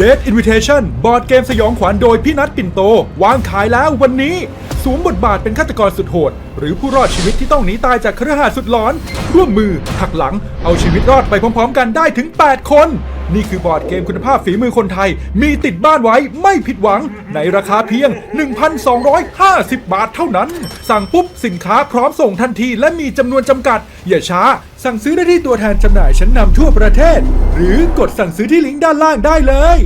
Dead Invitation บอร์ดเกมสยองขวัญโดยพี่นัทปิ่นโต วางขายแล้ววันนี้สวมบทบาทเป็นฆาตกรสุดโหด หรือผู้รอดชีวิตที่ต้องหนีตายจากเครือข่ายสุดหลอน ร่วมมือหักหลังเอาชีวิตรอดไปพร้อมๆ กันได้ถึง 8 คน นี่คือบอร์ดเกมคุณภาพฝีมือคนไทย มีติดบ้านไว้ไม่ผิดหวัง ในราคาเพียง 1,250 บาทเท่านั้น สั่งปุ๊บสินค้าพร้อมส่งทันทีและมีจำนวนจำกัด อย่าช้า สั่งซื้อได้ที่ตัวแทนจำหน่ายชั้นนำทั่วประเทศ หรือกดสั่งซื้อที่ลิงก์ด้านล่างได้เลย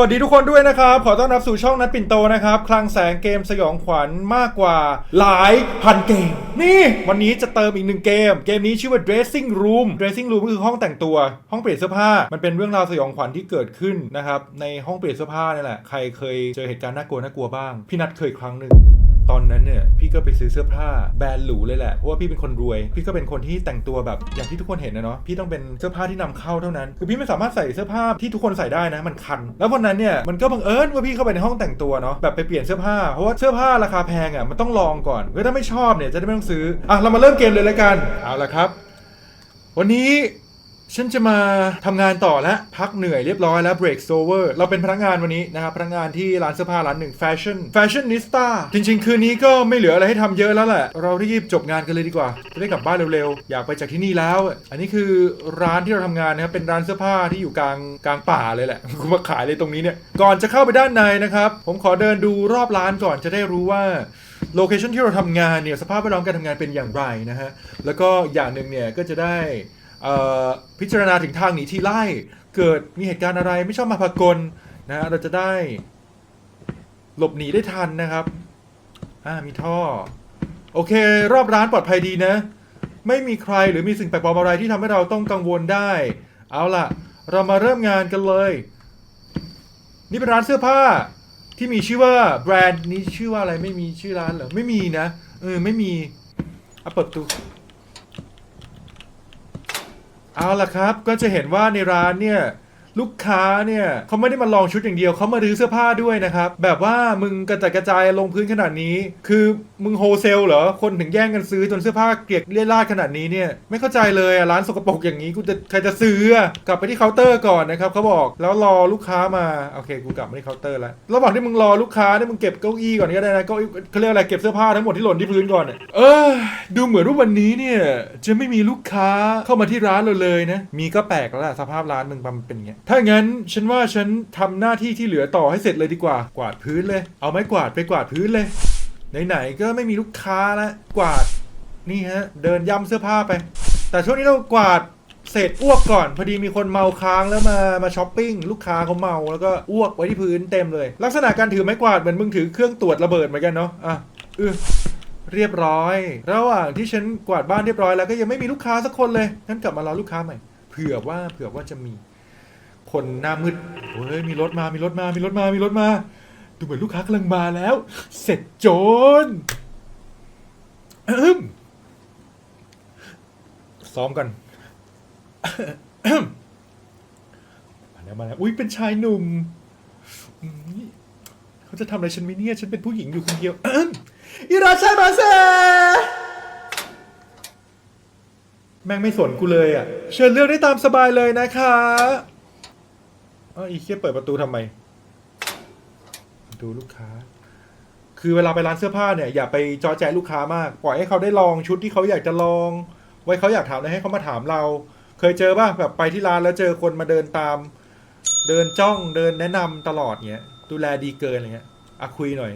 วัสดีทุกคนด้วยนะครับ ขอต้อนรับสู่ช่องนัดปิ่นโตนะครับ คลังแสงเกมสยองขวัญมากกว่าหลายพันเกม นี่วันนี้จะเติมอีกหนึ่งเกม เกมนี้ชื่อว่า dressing room dressing room ก็คือห้องแต่งตัว ห้องเปลี่ยนเสื้อผ้า มันเป็นเรื่องราวสยองขวัญที่เกิดขึ้นนะครับ ในห้องเปลี่ยนเสื้อผ้านี่แหละ ใครเคยเจอเหตุการณ์น่ากลัวน่ากลัวบ้าง พี่นัดเคยครั้งหนึ่ง ตอนนั้นเนี่ยพี่ก็ไปซื้อเสื้อผ้าแบรนด์หรูเลยแหละเพราะว่าพี่เป็นคนรวย พี่ก็เป็นคนที่แต่งตัวแบบอย่างที่ทุกคนเห็นนะเนาะพี่ต้องเป็นเสื้อผ้าที่นำเข้าเท่านั้น คือพี่ไม่สามารถใส่เสื้อผ้าที่ทุกคนใส่ได้นะมันคัน แล้ววันนั้นเนี่ยมันก็บังเอิญว่าพี่เข้าไปในห้องแต่งตัวเนาะแบบไปเปลี่ยนเสื้อผ้าเพราะว่าเสื้อผ้าราคาแพงอะมันต้องลองก่อนเพื่อถ้าไม่ชอบเนี่ยจะได้ไม่ต้องซื้ออะเรามาเริ่มเกมเลยแล้วกันเอาละครับ วันนี้ ฉันจะมาทำงานต่อแล้วพักเหนื่อยเรียบร้อยแล้ว break over เราเป็นพนักงานวันนี้นะครับพนักงานที่ร้านเสื้อผ้าร้านหนึ่ง fashion fashionista จริง ๆ คืนนี้ก็ไม่เหลืออะไรให้ทำเยอะแล้วแหละ เรารีบจบงานกันเลยดีกว่า จะได้กลับบ้านเร็วๆ อยากไปจากที่นี่แล้ว อันนี้คือร้านที่เราทำงานนะครับเป็นร้านเสื้อผ้าที่อยู่กลางกลางป่าเลยแหละกูมาขายเลยตรงนี้เนี่ยก่อนจะเข้าไปด้านในนะครับผมขอเดินดูรอบร้านก่อนจะได้รู้ว่าโลเคชันที่เราทำงานเนี่ยสภาพแวดล้อมการทำงานเป็นอย่างไรนะฮะแล้วก็อย่างหนึ่งเนี่ยก็จะได้ พิจารณาถึงทางหนีทีไล่ เกิดมีเหตุการณ์อะไรไม่ชอบมาพากลนะฮะเราจะได้หลบหนีได้ทันนะครับ อ่ามีท่อ โอเค รอบร้านปลอดภัยดีนะ ไม่มีใครหรือมีสิ่งแปลกปลอมอะไรที่ทำให้เราต้องกังวลได้ เอาล่ะ เรามาเริ่มงานกันเลย นี่เป็นร้านเสื้อผ้าที่มีชื่อว่าแบรนด์นี้ชื่อว่าอะไรไม่มีชื่อร้านเหรอ ไม่มีนะเออไม่มีเอาเปิดประตู เอาล่ะครับก็จะเห็นว่าในร้านเนี่ย ลูกค้าเนี่ยเขาไม่ได้มาลองชุดอย่างเดียวเขามารื้อเสื้อผ้าด้วยนะครับ แบบว่ามึงกระจัดกระจายลงพื้นขนาดนี้ คือมึงโฮเซลเหรอ คนถึงแย่งกันซื้อจนเสื้อผ้าเกลียกเลี่ยราดขนาดนี้เนี่ยไม่เข้าใจเลยอะร้านสกปรกอย่างนี้กูจะใครจะซื้อ กลับไปที่เคาน์เตอร์ก่อนนะครับเขาบอกแล้วรอลูกค้ามาโอเคกูกลับมาที่เคาน์เตอร์แล้วระหว่างที่มึงรอลูกค้าเนี่ยมึงเก็บเก้าอี้ก่อนก็ได้นะเก้าอี้เขาเรียกอะไรเก็บเสื้อผ้าทั้งหมดที่หล่นที่พื้นก่อนเนี่ยเออ ดูเหมือนว่าวันนี้เนี่ยจะไม่มีลูกค้าเข้ามาที่ร้านเราเลยนะมีก็แปลกแล้วล่ะสภาพร้านมึงมันเป็นอย่างเงี้ยถ้างั้นฉันว่าฉันทำหน้าที่ที่เหลือต่อให้เสร็จเลยดีกว่า กวาดพื้นเลย เอาไม้กวาดไปกวาดพื้นเลย ไหนๆก็ไม่มีลูกค้าแล้วกวาดนี่ฮะ เดินย่ำเสื้อผ้าไป แต่ช่วงนี้เรากวาดเศษอ้วกก่อน พอดีมีคนเมาค้างแล้วมามาช้อปปิ้งลูกค้าเขาเมาแล้วก็อ้วกไว้ที่พื้นเต็มเลย ลักษณะการถือไม้กวาดเหมือนมึงถือเครื่องตรวจระเบิดเหมือนกันเนาะอะเออเรียบร้อย ระหว่างที่ฉันกวาดบ้านเรียบร้อยแล้วก็ยังไม่มีลูกค้าสักคนเลยงั้นกลับมารอลูกค้าใหม่เผื่อว่าเผื่อว่าจะมี คนหน้ามืดเฮ้ยมีรถมา มีรถมา มีรถมา มีรถมา ดูเหมือนลูกค้ากำลังมาแล้ว เสร็จโจรอื้มซ้อมกันมาแล้วมาแล้ว อุ้ยเป็นชายหนุ่ม เขาจะทำอะไรฉันไหมเนี่ย ฉันเป็นผู้หญิงอยู่คนเดียวอื้มอิราชัยมาเซแม่งไม่สนกูเลยอะ เชิญเลือกได้ตามสบายเลยนะคะ อ๋ออีเคียเปิดประตูทำไม ดูลูกค้า คือเวลาไปร้านเสื้อผ้าเนี่ยอย่าไปจอแจลูกค้ามากปล่อยให้เขาได้ลองชุดที่เขาอยากจะลอง ไว้เขาอยากถามอะไรให้เขามาถามเรา เคยเจอป่ะแบบไปที่ร้านแล้วเจอคนมาเดินตาม เดินจ้องเดินแนะนำตลอดเงี้ยดูแลดีเกินอะไรเงี้ยอะคุยหน่อย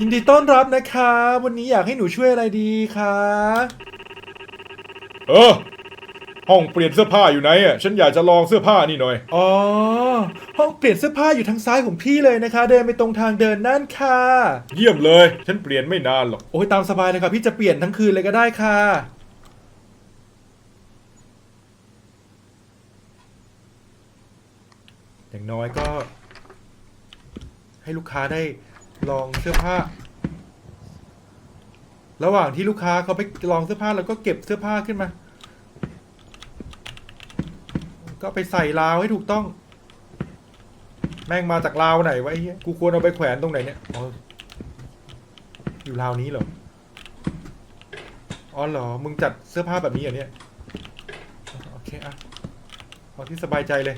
ยินดีต้อนรับนะคะ วันนี้อยากให้หนูช่วยอะไรดีคะ เออ ห้องเปลี่ยนเสื้อผ้าอยู่ไหนอะฉันอยากจะลองเสื้อผ้านี่หน่อย อ๋อ ห้องเปลี่ยนเสื้อผ้าอยู่ทางซ้ายของพี่เลยนะคะ เดินไปตรงทางเดินนั่นค่ะ เยี่ยมเลย ฉันเปลี่ยนไม่นานหรอก โอ้ยตามสบายเลยค่ะพี่จะเปลี่ยนทั้งคืนเลยก็ได้ค่ะ อย่างน้อยก็ ให้ลูกค้าได้ลองเสื้อผ้า ระหว่างที่ลูกค้าเขาไปลองเสื้อผ้าเราก็เก็บเสื้อผ้าขึ้นมา ก็ไปใส่ราวให้ถูกต้อง แม่งมาจากราวไหนวะไอ้เหี้ยกูควรเอาไปแขวนตรงไหนเนี่ยอ๋ออยู่ราวนี้เหรออ๋อเหรอ มึงจัดเสื้อผ้าแบบนี้เหรอเนี่ย โอเคอะเอาที่สบายใจเลย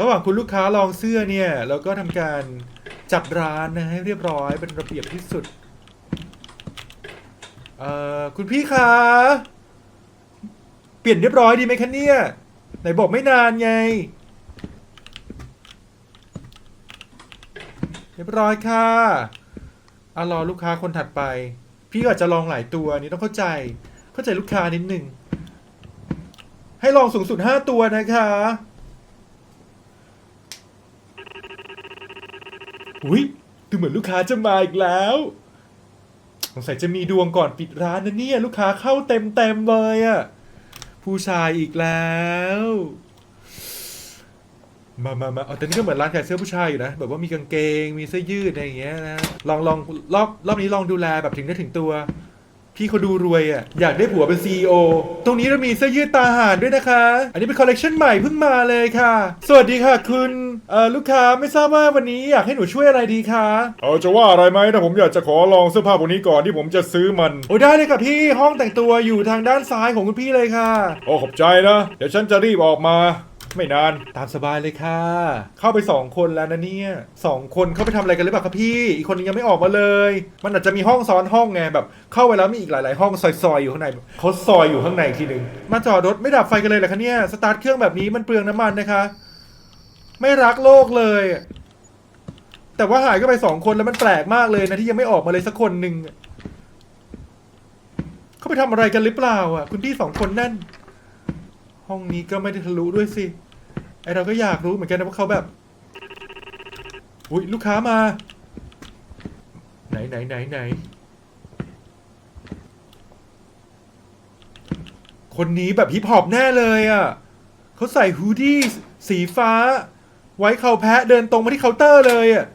ระหว่างคุณลูกค้าลองเสื้อเนี่ย เราก็ทำการจัดร้านนะให้เรียบร้อยเป็นระเบียบที่สุด เอ่อ คุณพี่คะ เปลี่ยนเรียบร้อยดีไหมคะเนี่ย ไหนบอกไม่นานไง เรียบร้อยค่ะอะรอลูกค้าคนถัดไป พี่ก็อาจจะลองหลายตัวนี้ต้องเข้าใจ เข้าใจลูกค้านิดหนึ่ง ให้ลองสูงสุดห้าตัวนะคะอุ้ยดูเหมือนลูกค้าจะมาอีกแล้วสงสัยจะมีดวงก่อนปิดร้านนะเนี่ย ลูกค้าเข้าเต็มเต็มเลยอะ ผู้ชายอีกแล้ว มามามาเอาแต่นี่ก็เหมือนร้านขายเสื้อผู้ชายอยู่นะ แบบว่ามีกางเกง มีเสื้อยืดอะไรอย่างเงี้ยนะ ลองลองรอบรอบนี้ลองดูแลแบบถึงได้ถึงตัว พี่เขาดูรวยอะ อยากได้ผัวเป็น CEO ตรงนี้เรามีเสื้อยืดตาห่านด้วยนะคะ อันนี้เป็นคอลเลกชันใหม่เพิ่งมาเลยค่ะ สวัสดีค่ะคุณ เอ่อ ลูกค้าไม่ทราบว่าวันนี้อยากให้หนูช่วยอะไรดีคะเอาจะว่าอะไรไหมถ้าผมอยากจะขอลองเสื้อผ้าพวกนี้ก่อนที่ผมจะซื้อมัน โอ้ได้เลยค่ะพี่ห้องแต่งตัวอยู่ทางด้านซ้ายของคุณพี่เลยค่ะ โอ้ขอบใจนะ เดี๋ยวฉันจะรีบออกมา ไม่นานตามสบายเลยค่ะ เข้าไปสองคนแล้วนะเนี่ยสองคนเข้าไปทำอะไรกันหรือเปล่าครับพี่ อีกคนนึงยังไม่ออกมาเลย มันอาจจะมีห้องซ้อนห้องไงแบบ เข้าไปแล้วมีอีกหลาย ๆ ห้องซอย ๆ อยู่ข้างในเขาซอยอยู่ข้างในอีกทีหนึ่งมาจอดรถไม่ดับไฟกันเลยเหรอคะเนี่ยสตาร์ทเครื่องแบบนี้มันเปลืองน้ำมันนะคะ ไม่รักโลกเลย แต่ว่าหายก็ไปสองคนแล้วมันแปลกมากเลยนะที่ยังไม่ออกมาเลยสักคนหนึ่งเขาไปทำอะไรกันหรือเปล่าอะ คุณพี่สองคนนั่น ห้องนี้ก็ไม่ได้ทะลุด้วยสิ ไอเราก็อยากรู้เหมือนกันนะว่าเขาแบบ อุ้ยลูกค้ามา ไหนไหนไหนไหน คนนี้แบบฮิปฮอปแน่เลยอะเขาใส่ฮูดดี้สีฟ้า ไว้เขาแพะเดินตรงมาที่เคาน์เตอร์เลยอะ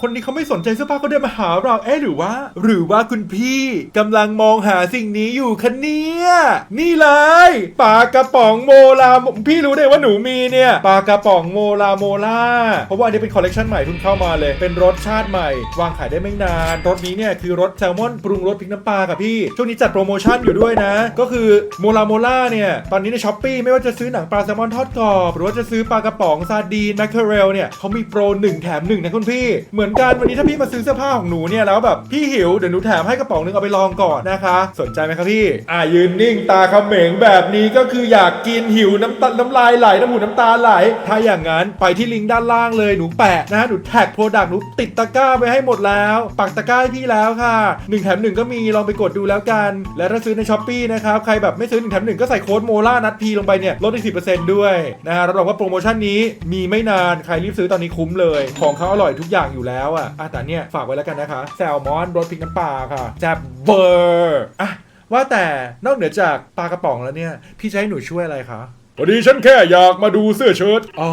คนนี้เขาไม่สนใจเสื้อผ้าเขาเดินมาหาเรา เอ๊ะหรือว่า หรือว่าคุณพี่กำลังมองหาสิ่งนี้อยู่คะเนี่ย นี่เลยปลากระป๋องโมลา พี่รู้ได้ว่าหนูมีเนี่ยปลากระป๋องโมลาโมลาเพราะว่าอันนี้เป็นคอลเลกชันใหม่เพิ่งเข้ามาเลย เป็นรสชาติใหม่ วางขายได้ไม่นาน รสนี้เนี่ยคือรสแซลมอนปรุงรสพริกน้ำปลาค่ะพี่ ช่วงนี้จัดโปรโมชั่นอยู่ด้วยนะ ก็คือโมลาโมลาเนี่ย ตอนนี้ในช้อปปีไม่ว่าจะซื้อหนังปลาแซลมอนทอดกรอบ หรือว่าจะซื้อปลากระป๋องซาดีนแมคเคอเรลเนี่ยเขามีโปรหนึ่งแถมหนึ่งนะคุณพี่ เหมือนือนกันวันนี้ถ้าพี่มาซื้อเสื้อผ้าของหนูเนี่ยแล้วแบบพี่หิวเดี๋ยวหนูแถมให้กระป๋องนึงเอาไปลองก่อนนะคะ สนใจไหมครับพี่ อ่ายืนนิ่งตาเขม็งแบบนี้ก็คืออยากกินหิวน้ำตาน้ำลายไหลน้ำหูน้ำตาไหล ถ้าอย่างนั้นไปที่ลิงก์ด้านล่างเลยหนูแปะนะหนูแท็กโปรดักต์หนูติดตะกร้าไปให้หมดแล้ว ปักตะกร้าให้พี่แล้วค่ะ1แถม1ก็มีลองไปกดดูแล้วกัน และถ้าซื้อในช้อปปีนะครับใครแบบไม่ซื้อ1แถม1ก็ใส่โค้ดโมล่านัดพีลงไปเนี่ยลดอีก10%ด้วยนะฮะรับรองว่าโปรโมชั่นนี้มีไม่นานใครรีบซื้อตอนนี้คุ้มเลย ของเขาอร่อยทุกอย่างอยู่แล้วอะอะแต่เนี่ยฝากไว้แล้วกันนะคะ แซลมอนรสพริกน้ำปลาค่ะแซ่บเบอร์อะว่าแต่นอกเหนือจากปลากระป๋องแล้วเนี่ย พี่จะให้หนูช่วยอะไรคะพอดีฉันแค่อยากมาดูเสื้อเชิ้ต อ๋อ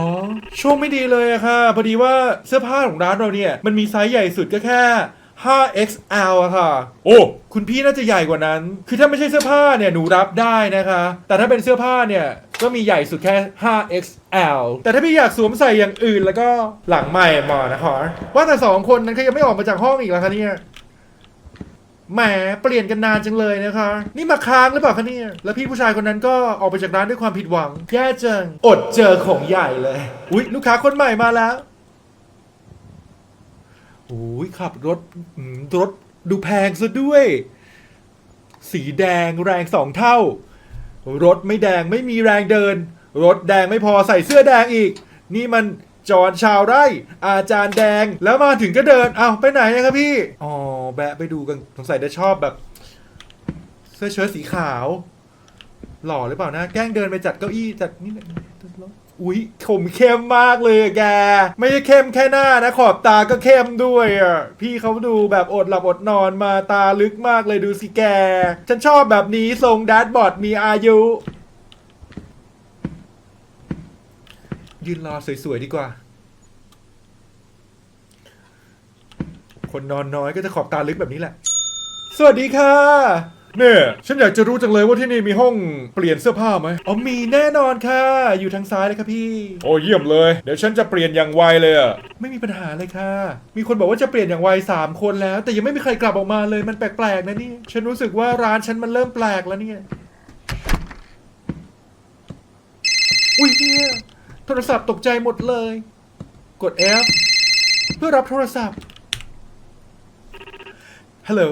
ช่วงไม่ดีเลยอะค่ะ พอดีว่าเสื้อผ้าของร้านเราเนี่ย มันมีไซส์ใหญ่สุดก็แค่ 5XL อะค่ะ โอ้ คุณพี่น่าจะใหญ่กว่านั้น คือถ้าไม่ใช่เสื้อผ้าเนี่ยหนูรับได้นะคะ แต่ถ้าเป็นเสื้อผ้าเนี่ยก็มีใหญ่สุดแค่ 5XL แต่ถ้าพี่อยากสวมใส่อย่างอื่นแล้วก็หลังใหม่มานะคะ ว่าแต่สองคนนั้นเขายังไม่ออกมาจากห้องอีกแล้วคะเนี่ยแหมเปลี่ยนกันนานจังเลยนะคะ นี่มาค้างหรือเปล่าคะเนี่ย แล้วพี่ผู้ชายคนนั้นก็ออกไปจากร้านด้วยความผิดหวัง แย่จัง อดเจอของใหญ่เลย อุ๊ย ลูกค้าคนใหม่มาแล้ว โอ้ยขับรถรถดูแพงซะด้วย สีแดงแรงสองเท่า รถไม่แดงไม่มีแรงเดิน รถแดงไม่พอใส่เสื้อแดงอีก นี่มันจอนชาวไร่ อาจารย์แดงแล้วมาถึงก็เดินเอ้าไปไหนนะครับพี่ อ๋อ แบะไปดูกันสงสัยจะชอบแบบ เสื้อเชิ้ตสีขาว หล่อหรือเปล่านะ แกล้งเดินไปจัดเก้าอี้จัดนี่นะ อุ๊ยขมเข้มมากเลยแก ไม่ใช่เข้มแค่หน้านะ ขอบตาก็เข้มด้วยอะพี่เขาดูแบบอดหลับอดนอนมาตาลึกมากเลยดูสิแก ฉันชอบแบบนี้ทรงแดดบอร์ดมีอายุ ยืนรอสวยๆดีกว่า คนนอนน้อยก็จะขอบตาลึกแบบนี้แหละ สวัสดีค่ะ เนี่ยฉันอยากจะรู้จังเลยว่าที่นี่มีห้องเปลี่ยนเสื้อผ้าไหมอ๋อมีแน่นอนค่ะ อยู่ทางซ้ายเลยครับพี่ โอ้เยี่ยมเลย เดี๋ยวฉันจะเปลี่ยนอย่างไวเลยอะไม่มีปัญหาเลยค่ะ มีคนบอกว่าจะเปลี่ยนอย่างไวสามคนแล้ว แต่ยังไม่มีใครกลับออกมาเลยมันแปลกๆนะนี่ฉันรู้สึกว่าร้านฉันมันเริ่มแปลกแล้วเนี่ยอุ้ยเนี่ยโทรศัพท์ตกใจหมดเลย กด F เพื่อรับโทรศัพท์ฮัลโหล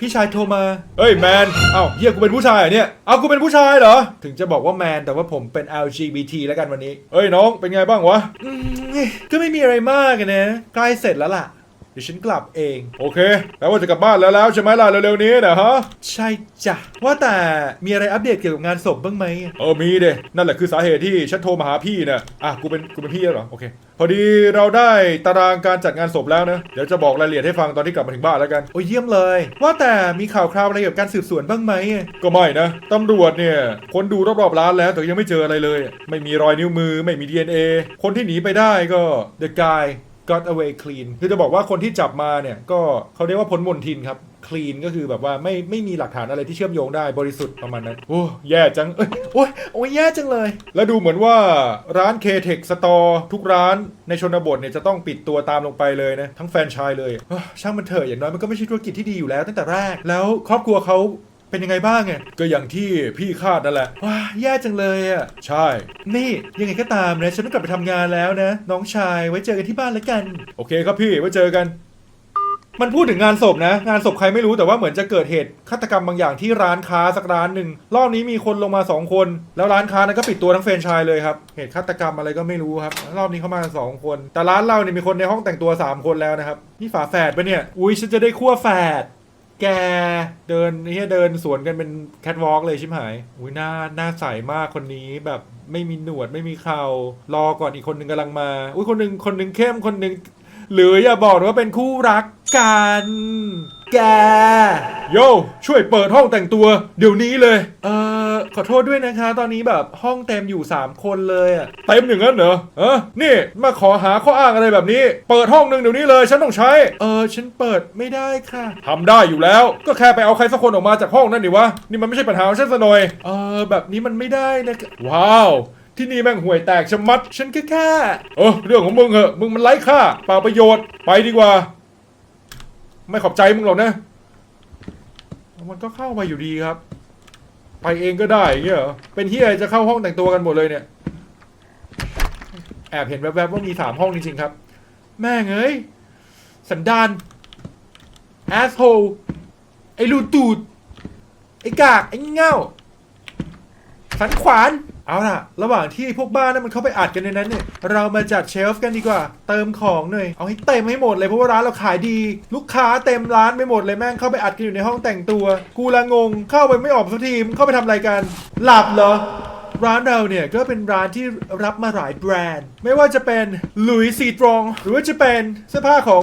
พี่ชายโทรมาเฮ้ยแมน เอ้าเฮียกูเป็นผู้ชายเหรอเนี่ย เอากูเป็นผู้ชายเหรอ ถึงจะบอกว่าแมนแต่ว่าผมเป็น LGBT แล้วกันวันนี้เฮ้ยน้องเป็นไงบ้างวะอืมก็ไม่มีอะไรมากอะนะ ใกล้เสร็จแล้วล่ะเดี๋ยวฉันกลับเอง โอเคแปลว่าจะกลับบ้านแล้วแล้วใช่ไหมล่ะเร็วๆนี้นะฮะ ใช่จ้ะ ว่าแต่มีอะไรอัปเดตเกี่ยวกับงานศพบ้างไหมเออมีเดนั่นแหละคือสาเหตุที่ฉันโทรมาหาพี่นะอะกูเป็นกูเป็นพี่แล้วเหรอโอเค พอดีเราได้ตารางการจัดงานศพแล้วนะเดี๋ยวจะบอกรายละเอียดให้ฟังตอนที่กลับมาถึงบ้านแล้วกันโอ้ยเยี่ยมเลย ว่าแต่มีข่าวคราวอะไรเกี่ยวกับการสืบสวนบ้างไหมก็ไม่นะตำรวจเนี่ยคนดูรอบๆร้านแล้วแต่ยังไม่เจออะไรเลย ไม่มีรอยนิ้วมือ ไม่มี DNA คนที่หนีไปได้ก็ The guy got away clean คือจะบอกว่าคนที่จับมาเนี่ยก็เขาเรียกว่าพ้นมนทินครับ clean ก็คือแบบว่าไม่ไม่มีหลักฐานอะไรที่เชื่อมโยงได้บริสุทธิ์ประมาณนั้น โอ้แย่จัง เอ้ยโอ้ยโอ้ยแย่จังเลย แล้วดูเหมือนว่าร้าน K-Tech Store ทุกร้านในชนบทเนี่ยจะต้องปิดตัวตามลงไปเลยนะ ทั้งแฟรนไชายเลย ช่างมันเถอะอย่างน้อยมันก็ไม่ใช่ธุรกิจที่ดีอยู่แล้วตั้งแต่แรก แล้วครอบครัวเขา เป็นยังไงบ้างอะก็อย่างที่พี่คาดนั่นแหละ ว้าแย่จังเลยอะใช่ นี่ยังไงก็ตามนะ ฉันต้องกลับไปทำงานแล้วนะ น้องชายไว้เจอกันที่บ้านแล้วกัน โอเคครับพี่ไว้เจอกัน มันพูดถึงงานศพนะ งานศพใครไม่รู้แต่ว่าเหมือนจะเกิดเหตุฆาตกรรมบางอย่างที่ร้านค้าสักร้านหนึ่งรอบนี้มีคนลงมาสองคน แล้วร้านค้านั้นก็ปิดตัวทั้งแฟรนไชายเลยครับเหตุฆาตกรรมอะไรก็ไม่รู้ครับ รอบนี้เข้ามาสองคน แต่ร้านเราเนี่ยมีคนในห้องแต่งตัวสามคนแล้วนะครับนี่ฝาแฝดปะเนี่ยอุ้ยฉันจะได้คั่วแฝด แกเดินนี่เดินสวนกันเป็นแคทวอล์กเลยชิมหายอุ้ยหน้าหน้าใสมากคนนี้แบบไม่มีหนวดไม่มีเขารอก่อนอีกคนนึงกำลังมา อุ้ยคนนึงคนนึงเข้มคนนึง หรืออย่าบอกนะว่าเป็นคู่รักกัน แก โยช่วยเปิดห้องแต่งตัว เดี๋ยวนี้เลย เอ่อขอโทษด้วยนะคะ ตอนนี้แบบห้องเต็มอยู่ 3 คนเลยอะเต็มอย่างนั้นเหรอเออนี่มาขอหาข้ออ้างอะไรแบบนี้ เปิดห้องหนึ่งเดี๋ยวนี้เลย ฉันต้องใช้ เออ ฉันเปิดไม่ได้ค่ะ ทำได้อยู่แล้ว ก็แค่ไปเอาใครสักคนออกมาจากห้องนั่นดิวะ นี่มันไม่ใช่ปัญหาของฉันซะหน่อย เออแบบนี้มันไม่ได้นะว้าว ที่นี่แม่งห่วยแตกชะมัด ฉันก็แค่เออเรื่องของมึงเหอะ มึงมันไร้ค่าเปล่าประโยชน์ ไปดีกว่า ไม่ขอบใจมึงหรอกนะ มันก็เข้ามาอยู่ดีครับ ไปเองก็ได้อย่างเงี้ยเหรอ เป็นที่จะเข้าห้องแต่งตัวกันหมดเลยเนี่ย แอบเห็นแวบๆว่ามีสามห้องจริงๆครับ แม่งเอ้ย สันดาน asshole ไอ้ลูตูด ไอ้กาก ไอ้เง่าสันขวาน เอาล่ะ ระหว่างที่พวกบ้านนั้นมันเข้าไปอัดกันในนั้นเนี่ย เรามาจัดเชลฟ์กันดีกว่า เติมของหน่อย เอาให้เต็มให้หมดเลยเพราะว่าร้านเราขายดี ลูกค้าเต็มร้านไปหมดเลยแม่งเข้าไปอัดกันอยู่ในห้องแต่งตัว กูละงง เข้าไปไม่ออกสักทีมึงเข้าไปทำอะไรกัน หลับเหรอ ร้านเราเนี่ยก็เป็นร้านที่รับมาหลายแบรนด์ ไม่ว่าจะเป็นลุยซีตรอง หรือว่าจะเป็นเสื้อผ้าของ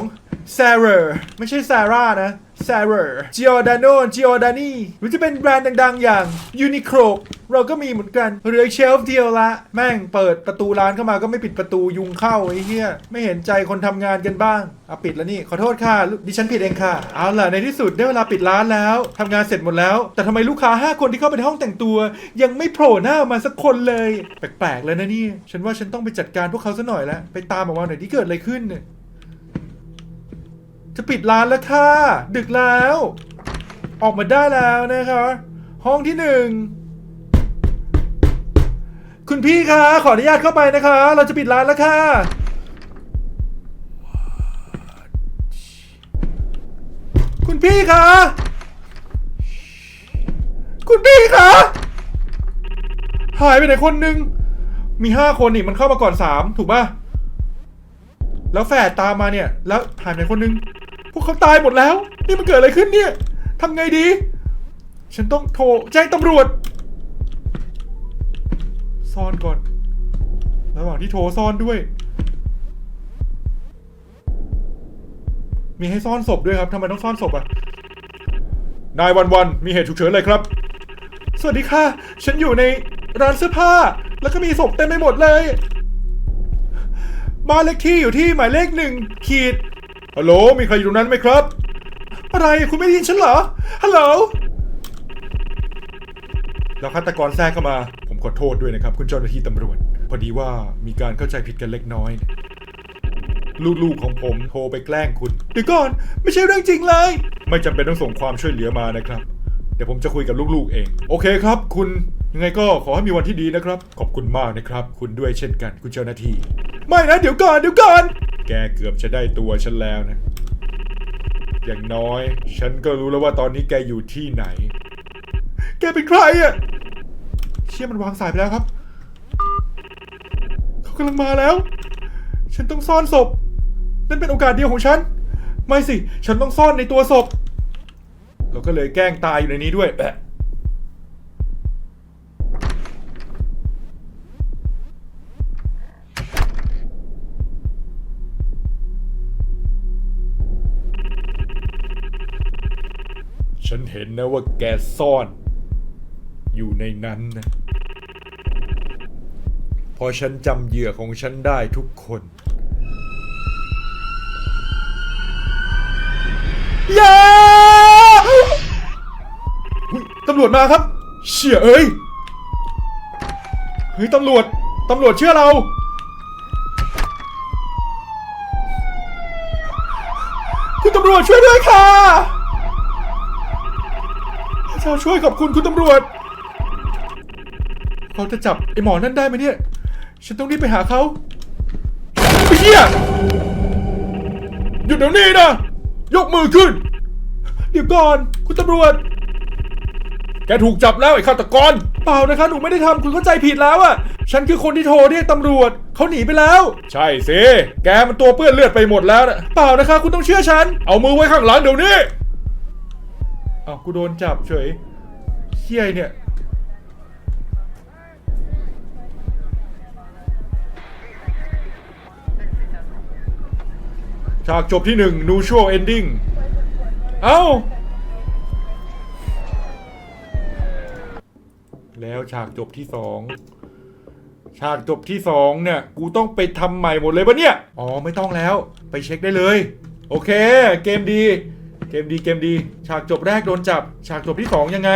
s a r a ไม่ใช่ Sarah นะ s a r a Giordano Giordani หรือจะเป็นแบรนด์ดังๆ อย่าง Uniqlo เราก็มีเหมือนกันเหลือเชลฟ์เดียวละ แม่งเปิดประตูร้านเข้ามาก็ไม่ปิดประตูยุงเข้าไอ้เหี้ย ไม่เห็นใจคนทำงานกันบ้างเอาปิดแล้วนี่ ขอโทษค่ะ ดิฉันผิดเองค่ะ เอาล่ะ ในที่สุดได้เวลาปิดร้านแล้วทำงานเสร็จหมดแล้ว แต่ทำไมลูกค้า 5 คนที่เข้าไปในห้องแต่งตัว ยังไม่โผล่หน้าออกมาสักคนเลย แปลกๆแล้วนะนี่ ฉันว่าฉันต้องไปจัดการพวกเขาซะหน่อยล้วไปตามออกมาหน่อยที่เกิดอะไรขึ้นเนี่ย จะปิดร้านแล้วค่ะ ดึกแล้ว ออกมาได้แล้วนะคะ ห้องที่หนึ่ง คุณพี่คะ ขออนุญาตเข้าไปนะคะ เราจะปิดร้านแล้วค่ะ คุณพี่คะ คุณพี่คะ หายไปไหนคนหนึ่ง มีห้าคนนี่มันเข้ามาก่อนสามถูกป่ะ แล้วแฝดตามมาเนี่ย แล้วหายไปไหนคนนึง เขาตายหมดแล้ว นี่มันเกิดอะไรขึ้นเนี่ยทำไงดี ฉันต้องโทรแจ้งตำรวจ ซ่อนก่อน ระหว่างที่โทรซ่อนด้วย มีให้ซ่อนศพด้วยครับทำไมต้องซ่อนศพอะนายวันวันมีเหตุฉุกเฉินเลยครับ สวัสดีค่ะ ฉันอยู่ในร้านเสื้อผ้า แล้วก็มีศพเต็มไปหมดเลยบ้านเลขที่อยู่ที่หมายเลขหนึ่งขีด ฮัลโหล มีใครอยู่ตรงนั้นไหมครับ อะไร คุณไม่ได้ยินฉันเหรอ ฮัลโหล แล้วฆาตกรแทรกเข้ามา ผมขอโทษด้วยนะครับ คุณเจ้าหน้าที่ตำรวจ พอดีว่ามีการเข้าใจผิดกันเล็กน้อยเนี่ยลูกๆของผมโทรไปแกล้งคุณ เดี๋ยวก่อน ไม่ใช่เรื่องจริงเลย ไม่จำเป็นต้องส่งความช่วยเหลือมานะครับ เดี๋ยวผมจะคุยกับลูกๆเอง โอเคครับ คุณ ยังไงก็ขอให้มีวันที่ดีนะครับ ขอบคุณมากนะครับ คุณด้วยเช่นกัน คุณเจ้าหน้าที่ ไม่นะ เดี๋ยวก่อน เดี๋ยวก่อน แกเกือบจะได้ตัวฉันแล้วนะ อย่างน้อย ฉันก็รู้แล้วว่าตอนนี้แกอยู่ที่ไหน แกเป็นใครอะเชี่ยมันวางสายไปแล้วครับ เขากำลังมาแล้ว ฉันต้องซ่อนศพ นั่นเป็นโอกาสเดียวของฉัน ไม่สิ ฉันต้องซ่อนในตัวศพ เราก็เลยแกล้งตายอยู่ในนี้ด้วยแปะ นเห็นนะว่าแกซ่อน อยู่ในนั้นนะเพอฉันจำเหยื่อของฉันได้ทุกคน อย่าอุ๊ยตำรวจมาครับ เชี่ยเอ้ย เฮ้ยตำรวจ ตำรวจเชื่อเรา คุณตำรวจช่วยด้วยค่ะ พระเจ้าช่วยขอบคุณคุณตำรวจ เขาจะจับไอ้หมอนั่นได้ไหมเนี่ย ฉันต้องรีบไปหาเขาไอ้เหี้ยหยุดเดี๋ยวนี้นะ ยกมือขึ้น เดี๋ยวก่อน คุณตำรวจ แกถูกจับแล้วไอ้ฆาตกร เปล่านะคะ หนูไม่ได้ทำคุณเข้าใจผิดแล้วอะฉันคือคนที่โทรเรียกตำรวจ เขาหนีไปแล้ว ใช่สิ แกมันตัวเปื้อนเลือดไปหมดแล้วนะเปล่านะคะ คุณต้องเชื่อฉัน เอามือไว้ข้างหลังเดี๋ยวนี้เอากูโดนจับเฉยเฮี้ยเนี่ย ฉากจบที่หนึ่ง neutral ending เอ้า แล้วฉากจบที่สองฉากจบที่สองเนี่ย กูต้องไปทำใหม่หมดเลยปะเนี่ย อ๋อ ไม่ต้องแล้ว ไปเช็คได้เลย โอเค เกมดี เกมดีเกมดี ฉากจบแรกโดนจับ ฉากจบที่สองยังไง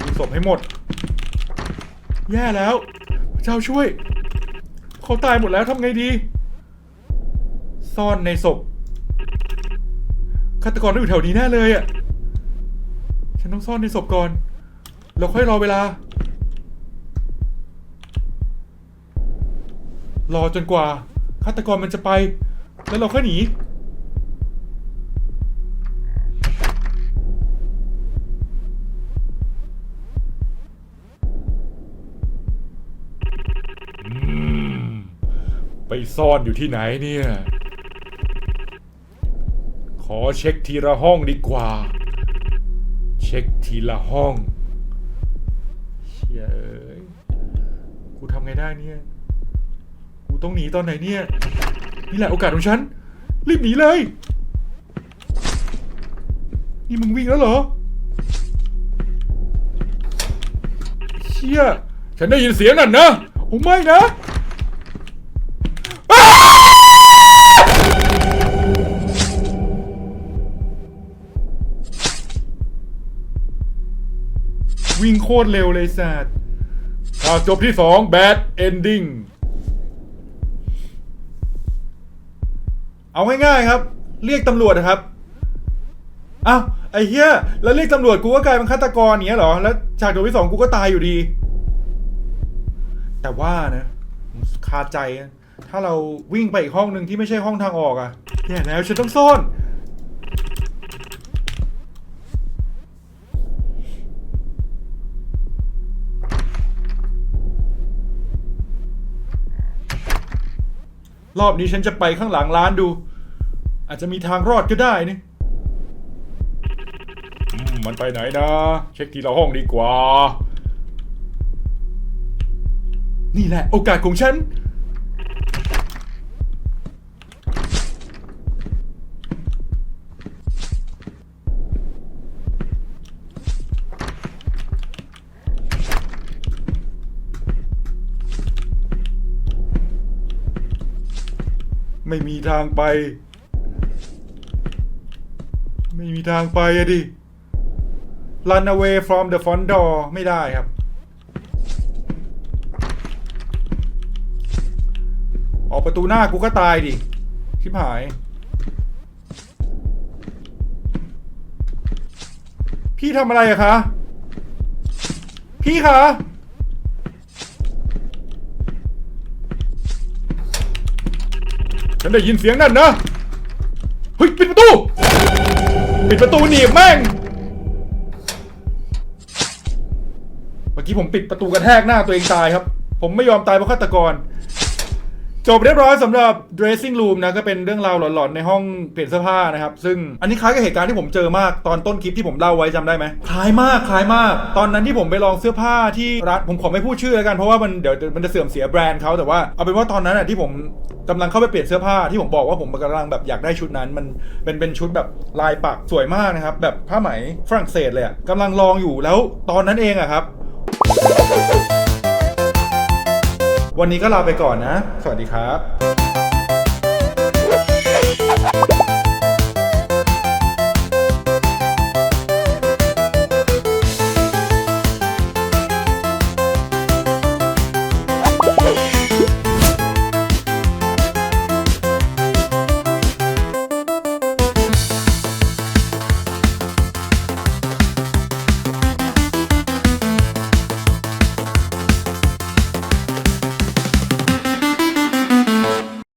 ดูศพให้หมด แย่แล้ว เจ้าช่วย เขาตายหมดแล้วทำไงดี ซ่อนในศพฆาตกรต้องอยู่แถวนี้แน่เลยอะ ฉันต้องซ่อนในศพก่อน แล้วค่อยรอเวลา รอจนกว่าฆาตกรมันจะไป แล้วเราค่อยหนี ซ่อนอยู่ที่ไหนเนี่ย ขอเช็คทีละห้องดีกว่า เช็คทีละห้อง เชี่ยเอ้ย กูทำไงได้เนี่ย กูต้องหนีตอนไหนเนี่ย นี่แหละโอกาสของฉัน รีบหนีเลย นี่มึงวิ่งแล้วเหรอ เชี่ย ฉันได้ยินเสียงนั่นนะโอ้ไม่นะ โคตรเร็วเลยสัตว์ฉากจบที่สอง bad ending เอาง่ายๆครับ เรียกตำรวจนะครับอ้าวไอ้เหี้ยแล้วเรียกตำรวจกูก็กลายเป็นฆาตกรอย่างเงี้ยเหรอแล้วฉากจบที่สองกูก็ตายอยู่ดี แต่ว่านะคาใจ ถ้าเราวิ่งไปอีกห้องหนึ่งที่ไม่ใช่ห้องทางออกอะแย่แล้วฉันต้องซ่อน รอบนี้ฉันจะไปข้างหลังร้านดู อาจจะมีทางรอดก็ได้นี่อืมมันไปไหนนะ เช็คทีละห้องดีกว่า นี่แหละ โอกาสของฉัน ไม่มีทางไป ไม่มีทางไปอะดิ run away from the front door ไม่ได้ครับ ออกประตูหน้ากูก็ตายดิชิบหายพี่ทำอะไรอะคะ พี่คะ ฉันได้ยินเสียงนั่นนะ เฮ้ย ปิดประตู ปิดประตูหนีบแม่ง เมื่อกี้ผมปิดประตูกระแทกหน้าตัวเองตายครับ ผมไม่ยอมตายเพราะฆาตกร จบเรียบร้อยสำหรับ dressing room นะก็เป็นเรื่องราวหลอนๆ ในห้องเปลี่ยนเสื้อผ้านะครับ ซึ่งอันนี้คล้ายกับเหตุการณ์ที่ผมเจอมากตอนต้นคลิปที่ผมเล่าไว้จำได้ไหมคล้ายมากคล้ายมาก ตอนนั้นที่ผมไปลองเสื้อผ้าที่ร้านผมขอไม่พูดชื่อแล้วกันเพราะว่ามันเดี๋ยวมันจะเสื่อมเสียแบรนด์เขาแต่ว่าเอาเป็นว่าตอนนั้นอะที่ผมกำลังเข้าไปเปลี่ยนเสื้อผ้าที่ผมบอกว่าผมกำลังแบบอยากได้ชุดนั้น มันเป็นเป็นชุดแบบลายปักสวยมากนะครับแบบผ้าไหมฝรั่งเศสเลยอะกำลังลองอยู่แล้วตอนนั้นเองอะครับ วันนี้ก็ลาไปก่อนนะ สวัสดีครับ